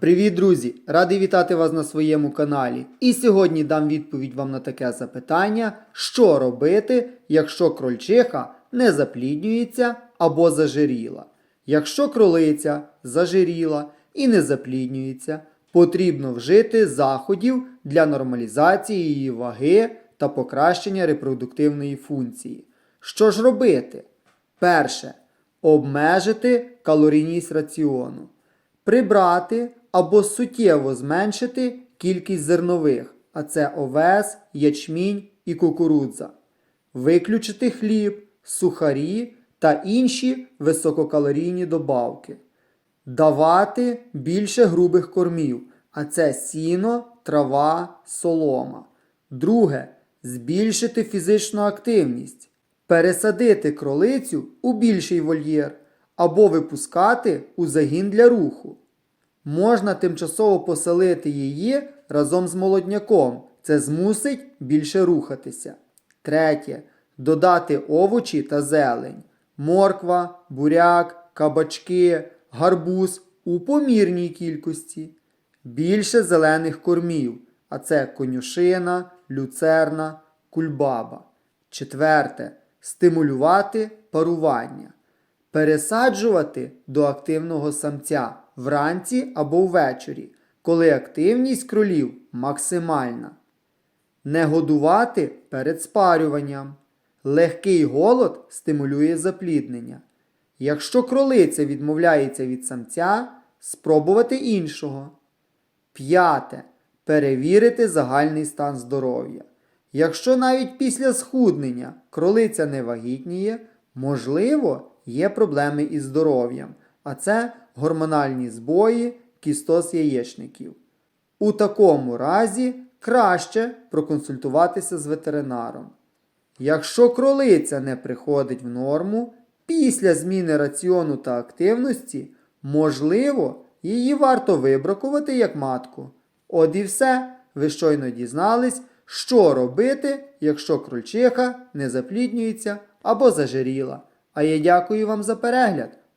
Привіт, друзі! Радий вітати вас на своєму каналі. І сьогодні дам відповідь вам на таке запитання, що робити, якщо крольчиха не запліднюється або зажиріла. Якщо кролиця зажиріла і не запліднюється, потрібно вжити заходів для нормалізації її ваги та покращення репродуктивної функції. Що ж робити? Перше. Обмежити калорійність раціону. Прибрати або суттєво зменшити кількість зернових, а це овес, ячмінь і кукурудза. Виключити хліб, сухарі та інші висококалорійні добавки. Давати більше грубих кормів, а це сіно, трава, солома. Друге збільшити фізичну активність, пересадити кролицю у більший вольєр або випускати у загін для руху. Можна тимчасово поселити її разом з молодняком. Це змусить більше рухатися. Третє. Додати овочі та зелень. Морква, буряк, кабачки, гарбуз у помірній кількості. Більше зелених кормів, а це конюшина, люцерна, кульбаба. Четверте. Стимулювати парування. Пересаджувати до активного самця вранці або ввечері, коли активність кролів максимальна. Не годувати перед спарюванням. Легкий голод стимулює запліднення. Якщо кролиця відмовляється від самця, спробувати іншого. П'яте. Перевірити загальний стан здоров'я. Якщо навіть після схуднення кролиця не вагітніє, можливо, є проблеми із здоров'ям, а це гормональні збої, кістоз яєчників. У такому разі краще проконсультуватися з ветеринаром. Якщо кролиця не приходить в норму, після зміни раціону та активності, можливо, її варто вибракувати як матку. От і все, ви щойно дізнались, що робити, якщо крольчиха не запліднюється або зажиріла. А я дякую вам за перегляд.